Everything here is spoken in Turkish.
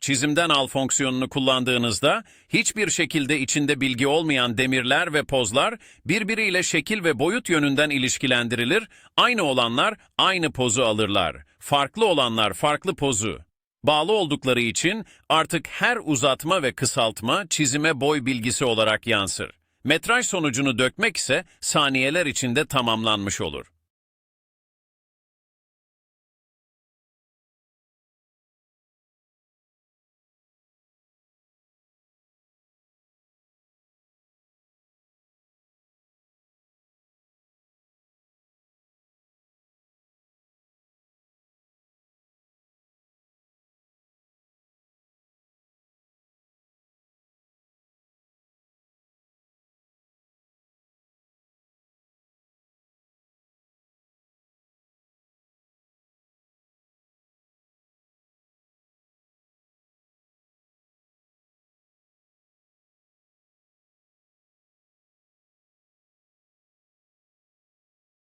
Çizimden al fonksiyonunu kullandığınızda hiçbir şekilde içinde bilgi olmayan demirler ve pozlar birbiriyle şekil ve boyut yönünden ilişkilendirilir. Aynı olanlar aynı pozu alırlar. Farklı olanlar farklı pozu. Bağlı oldukları için artık her uzatma ve kısaltma çizime boy bilgisi olarak yansır. Metraj sonucunu dökmek ise saniyeler içinde tamamlanmış olur.